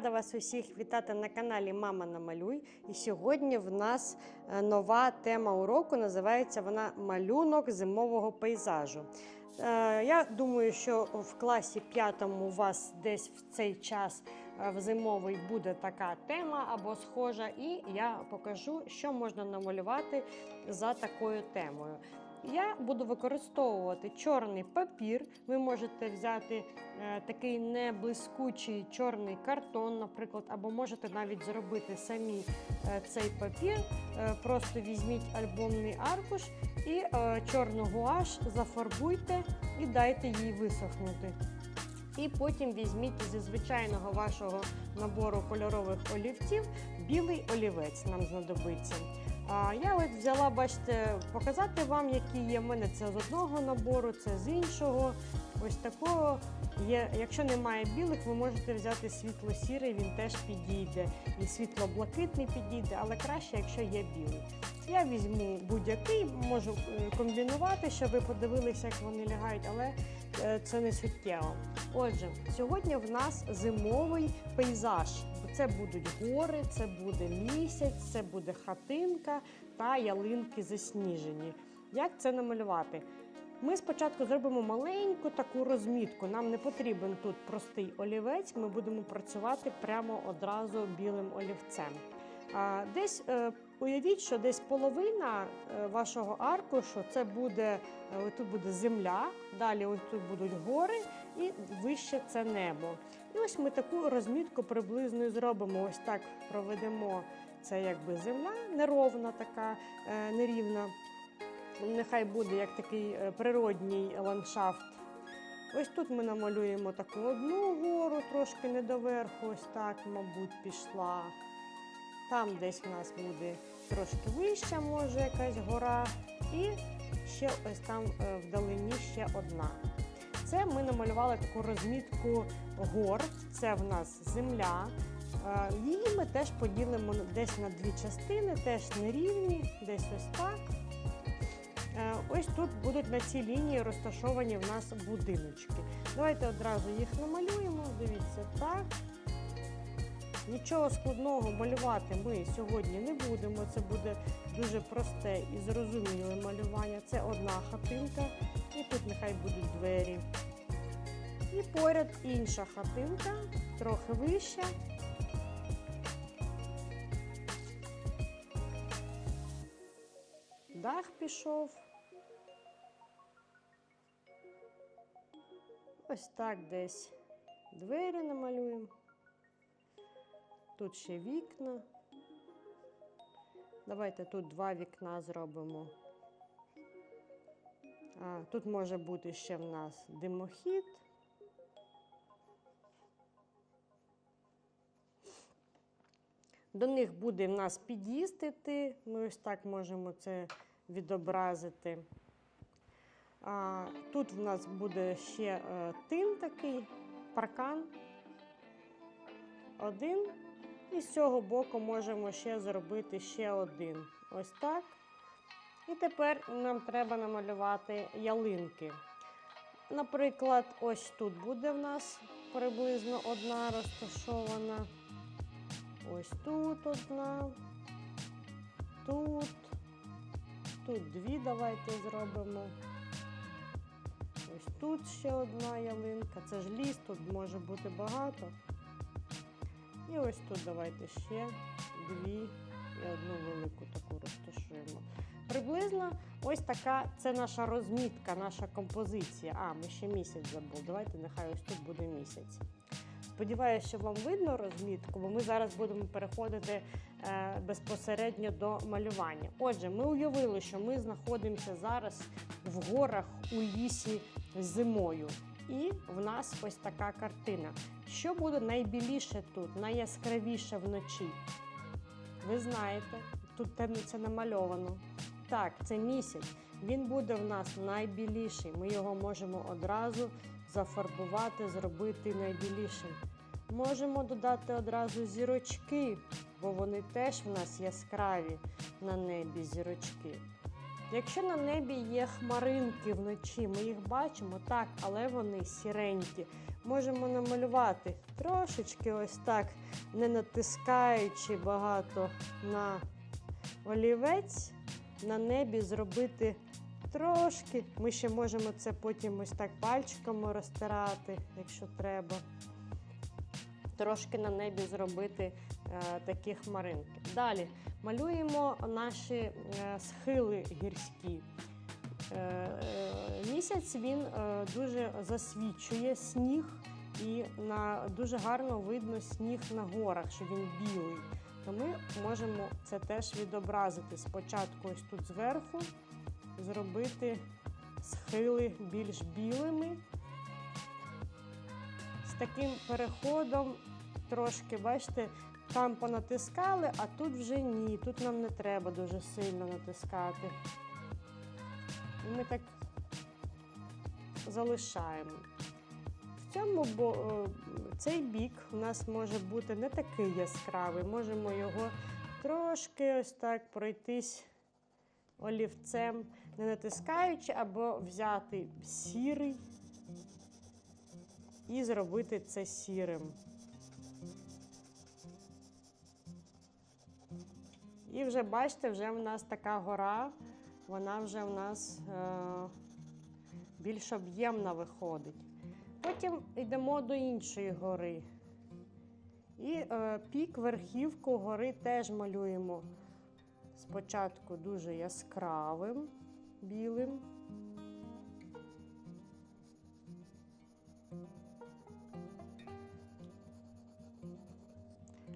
Рада вас усіх вітати на каналі Мама Намалюй. І сьогодні в нас е, нова тема уроку. Називається вона Малюнок зимового пейзажу. Е, Я думаю, що в класі п'ятому у вас десь в цей час е, в зимовий буде така тема або схожа, і я покажу, що можна намалювати за такою темою. Я буду використовувати чорний папір. Ви можете взяти е, такий неблискучий чорний картон, наприклад, або можете навіть зробити самі е, цей папір. Е, просто візьміть альбомний аркуш і чорну гуаш зафарбуйте і дайте їй висохнути. І потім візьміть зі звичайного вашого набору кольорових олівців білий олівець нам знадобиться. А я от взяла, бачите, показати вам, які є. в мене це з одного набору, це з іншого. Ось такого є. Якщо немає білих, ви можете взяти світло-сірий, він теж підійде. І світло-блакитний підійде, але краще, якщо є білий. Я візьму будь-який, можу е, комбінувати, щоб ви подивилися, як вони лягають, але е, це не суттєво. Отже, сьогодні в нас зимовий пейзаж. Це будуть гори, це буде місяць, це буде хатинка та ялинки засніжені. Як це намалювати? Ми спочатку зробимо маленьку таку розмітку. Нам не потрібен тут простий олівець, ми будемо працювати прямо одразу білим олівцем. Десь е, уявіть, що десь половина е, вашого аркушу це буде е, тут буде земля, далі ось тут будуть гори, і вище це небо. І ось ми таку розмітку приблизно зробимо. Ось так проведемо це якби земля неровна, така нерівна. Нехай буде як такий природній ландшафт. Ось тут ми намалюємо таку одну гору, трошки не доверху, ось так, мабуть, пішла. Там десь в нас буде трошки вища, може, якась гора. І ще ось там е, вдалині ще одна. Це ми намалювали таку розмітку гор. Це в нас земля. Е, Її ми теж поділимо десь на дві частини, теж нерівні, десь ось так. Е, Ось тут будуть на цій лінії розташовані в нас будиночки. Давайте одразу їх намалюємо. Дивіться, так. Нічого складного малювати ми сьогодні не будемо. Це буде дуже просте і зрозуміле малювання. Це одна хатинка, і тут нехай будуть двері. І поряд інша хатинка, трохи вища. Дах пішов. Ось так десь двері намалюємо. Тут ще вікна. Давайте тут два вікна зробимо. А, тут може бути ще в нас димохід. До них буде в нас під'їзд іти. Ми ось так можемо це відобразити. А, тут в нас буде ще е, тин такий, паркан. Один. І з цього боку можемо ще зробити ще один. Ось так. І тепер нам треба намалювати ялинки. Наприклад, ось тут буде в нас приблизно одна розташована. Ось тут одна. Тут. Тут дві давайте зробимо. Ось тут ще одна ялинка. Це ж ліс, тут може бути багато. І ось тут давайте ще дві і одну велику таку розташуємо. Приблизно ось така це наша розмітка, наша композиція. А, ми ще місяць забули. Давайте нехай ось тут буде місяць. Сподіваюся, що вам видно розмітку, бо ми зараз будемо переходити е, безпосередньо до малювання. Отже, ми уявили, що ми знаходимося зараз в горах у лісі зимою. І в нас ось така картина. Що буде найбіліше тут, найяскравіше вночі? Ви знаєте, тут це намальовано. Так, це місяць. Він буде в нас найбіліший. Ми його можемо одразу зафарбувати, зробити найбілішим. Можемо додати одразу зірочки, бо вони теж в нас яскраві на небі зірочки. Якщо на небі є хмаринки вночі, ми їх бачимо так, але вони сіренькі. можемо намалювати трошечки ось так, не натискаючи багато на олівець, на небі зробити трошки. Ми ще можемо це потім ось так пальчиками розтирати, якщо треба. Трошки на небі зробити е, такі хмаринки. Далі малюємо наші е, схили гірські. Е, е, Місяць він дуже засвічує сніг, і на, дуже гарно видно сніг на горах, що він білий. То ми можемо це теж відобразити. Спочатку ось тут зверху зробити схили більш білими. З таким переходом трошки, бачите, там понатискали, а тут вже ні. Тут нам не треба дуже сильно натискати. І ми так залишаємо. В цьому бо, цей бік у нас може бути не такий яскравий. Можемо його трошки ось так пройтись олівцем, не натискаючи, або взяти сірий і зробити це сірим. І вже бачите, вже в нас така гора, вона вже в нас е, більш об'ємна виходить. Потім йдемо до іншої гори. І е, пік, верхівку гори теж малюємо спочатку дуже яскравим білим.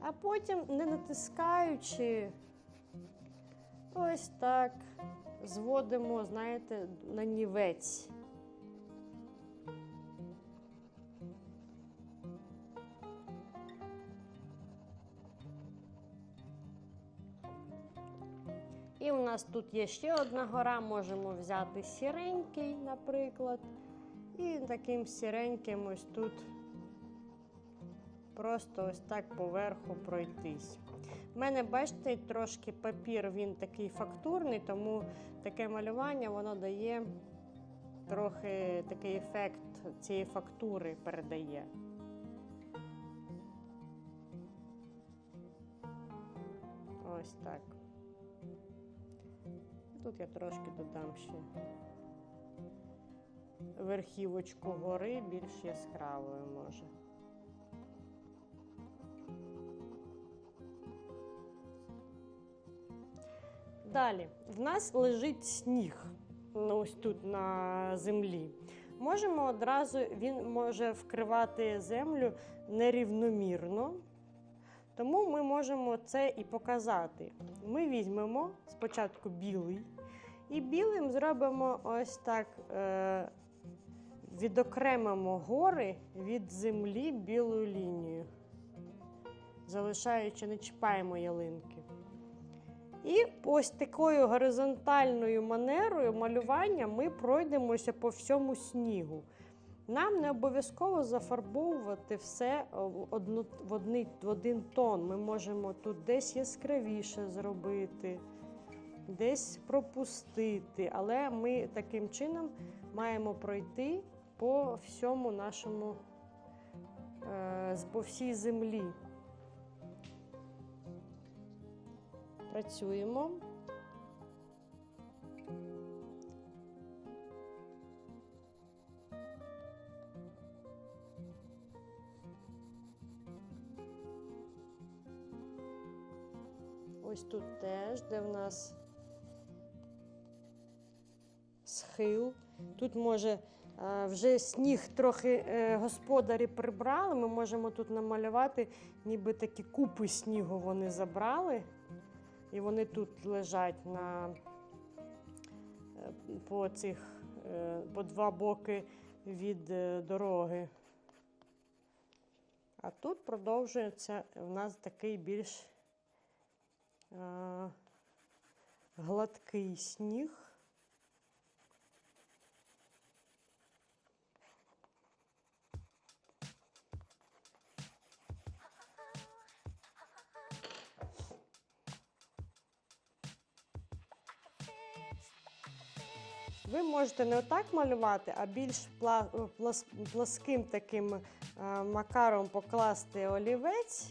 А потім, не натискаючи, ось так зводимо, знаєте, на нівець. І у нас тут є ще одна гора, можемо взяти сіренький, наприклад. І таким сіреньким ось тут просто ось так поверху пройтись. У мене, бачите, трошки папір, він такий фактурний, тому таке малювання воно дає трохи такий ефект цієї фактури передає. Ось так. Тут я трошки додам ще верхівочку гори більш яскравою може. Далі, в нас лежить сніг ну, ось тут на землі. Можемо одразу, він може вкривати землю нерівномірно, тому ми можемо це і показати. Ми візьмемо спочатку білий, і білим зробимо ось так, е, відокремимо гори від землі білою лінією, залишаючи, не чіпаємо ялинки. І ось такою горизонтальною манерою малювання ми пройдемося по всьому снігу. Нам не обов'язково зафарбовувати все в, одну, один тон. Ми можемо тут десь яскравіше зробити, десь пропустити. Але ми таким чином маємо пройти по всьому нашому, е, по всій землі. Працюємо. Ось тут теж, де в нас схил. Тут може вже сніг трохи е, господарі прибрали. Ми можемо тут намалювати, ніби такі купи снігу вони забрали. І вони тут лежать на е, по цих е, по два боки від е, дороги. А тут продовжується в нас такий більш гладкий сніг. Можете не отак малювати, а більш пласким таким е, макаром покласти олівець,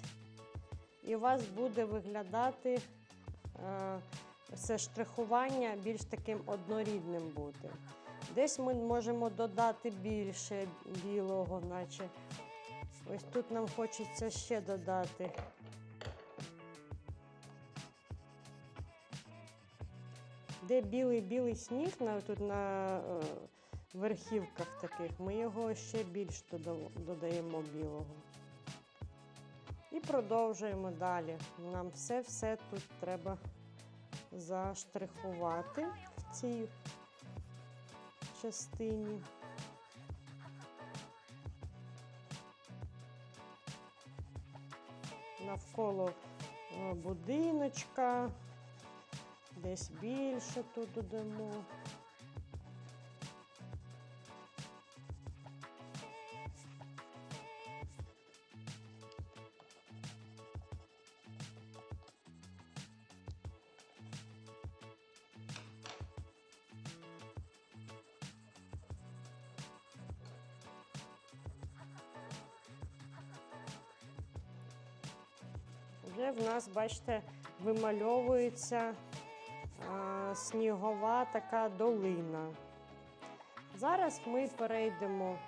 і у вас буде виглядати е, це штрихування більш таким однорідним бути. Десь ми можемо додати більше білого, наче ось тут нам хочеться ще додати. Де білий-білий сніг тут на е, верхівках таких, ми його ще більш додаємо білого. І продовжуємо далі. Нам все-все тут треба заштрихувати в цій частині. Навколо е, будиночка, десь більше тут додамо. Вже в нас, бачите, вимальовується снігова така долина. Зараз ми перейдемо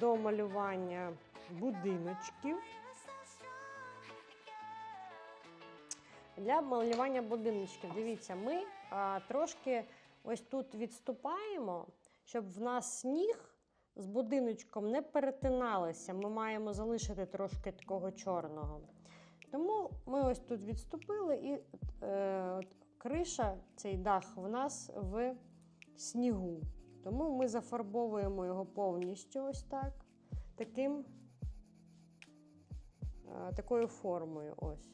до малювання будиночків. Для малювання будиночків, дивіться, ми а, трошки ось тут відступаємо, щоб в нас сніг з будиночком не перетиналися. Ми маємо залишити трошки такого чорного. Тому ми ось тут відступили, і е, криша, цей дах в нас в снігу. Тому ми зафарбовуємо його повністю ось так, таким, е, такою формою. ось.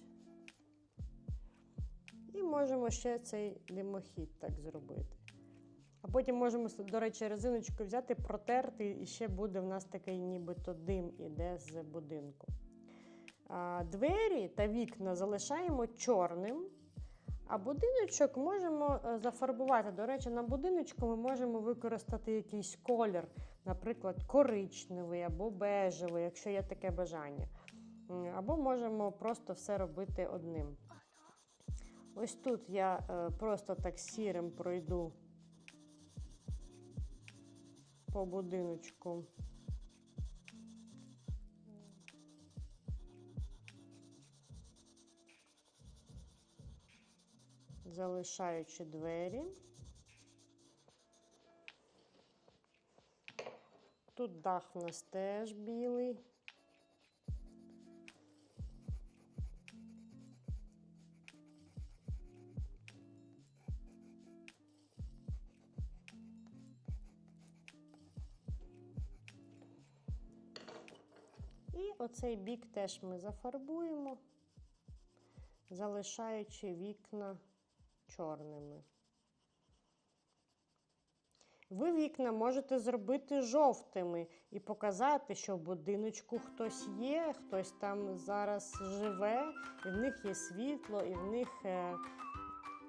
І можемо ще цей димохід так зробити. А потім можемо, до речі, резиночку взяти, протерти, і ще буде в нас такий нібито дим іде з будинку. Двері та вікна залишаємо чорним, а будиночок можемо е, зафарбувати. До речі, на будиночку ми можемо використати якийсь колір, наприклад, коричневий або бежевий, якщо є таке бажання. Або можемо просто все робити одним. Ось тут я е, просто так сірим пройду по будиночку. Залишаючи двері. Тут дах в нас теж білий. І оцей бік теж ми зафарбуємо, залишаючи вікна чорними. Ви вікна можете зробити жовтими і показати, що в будиночку хтось є, хтось там зараз живе, і в них є світло, і в них. е,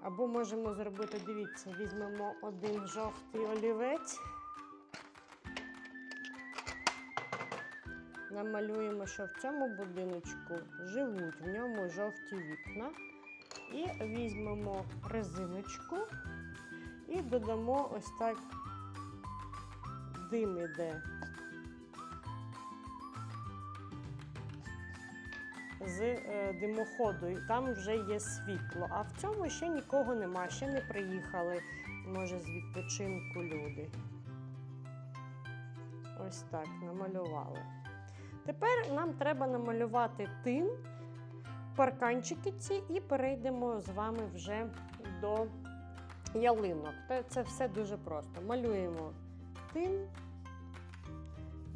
Або можемо зробити, дивіться, візьмемо один жовтий олівець. Намалюємо, що в цьому будиночку живуть, в ньому жовті вікна. І візьмемо резиночку і додамо ось так дим іде. З е, димоходу, і там вже є світло. А в цьому ще нікого нема, ще не приїхали, може, з відпочинку люди. Ось так намалювали. Тепер нам треба намалювати тин, парканчики ці, і перейдемо з вами вже до ялинок. Це все дуже просто. Малюємо тин,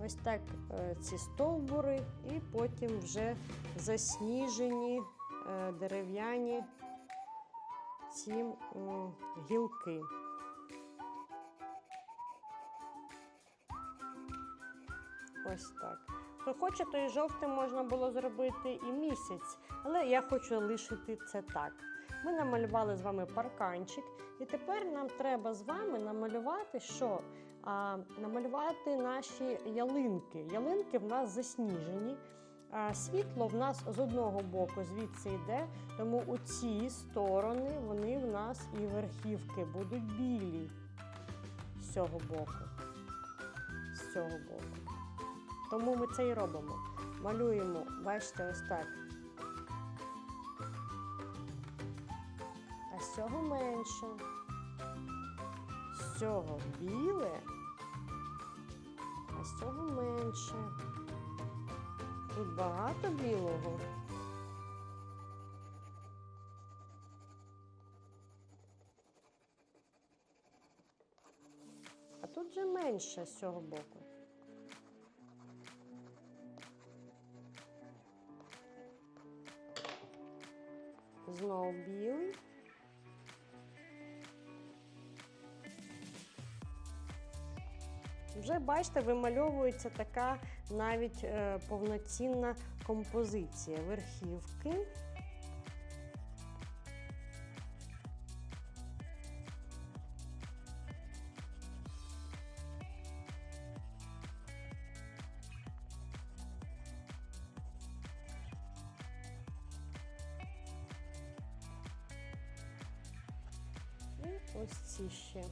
ось так е, ці стовбури, і потім вже засніжені е, дерев'яні ці гілки. Ось так. Хоче, то і жовтим можна було зробити і місяць, але я хочу лишити це так. Ми намалювали з вами парканчик, і тепер нам треба з вами намалювати, що а, намалювати наші ялинки. Ялинки в нас засніжені. А світло в нас з одного боку звідси йде, тому у ці сторони вони в нас і верхівки будуть білі з цього боку. З цього боку. Тому ми це і робимо. Малюємо, бачите, ось так. А з цього менше. З цього біле, а з цього менше. Тут багато білого. А тут же менше з цього боку. Знову білий. Вже бачите, вимальовується така навіть е, повноцінна композиція верхівки. Ось ці ще.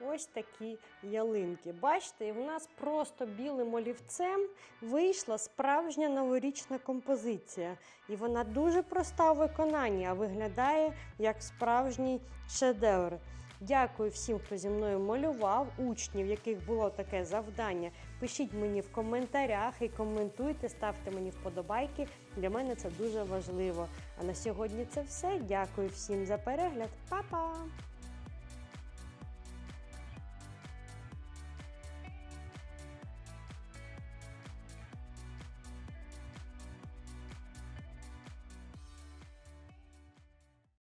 Ось такі ялинки. Бачите, в нас просто білим олівцем вийшла справжня новорічна композиція. І вона дуже проста у виконанні, а виглядає як справжній шедевр. Дякую всім, хто зі мною малював, учнів, яких було таке завдання. Пишіть мені в коментарях і коментуйте, ставте мені вподобайки. Для мене це дуже важливо. А на сьогодні це все. Дякую всім за перегляд. Па-па!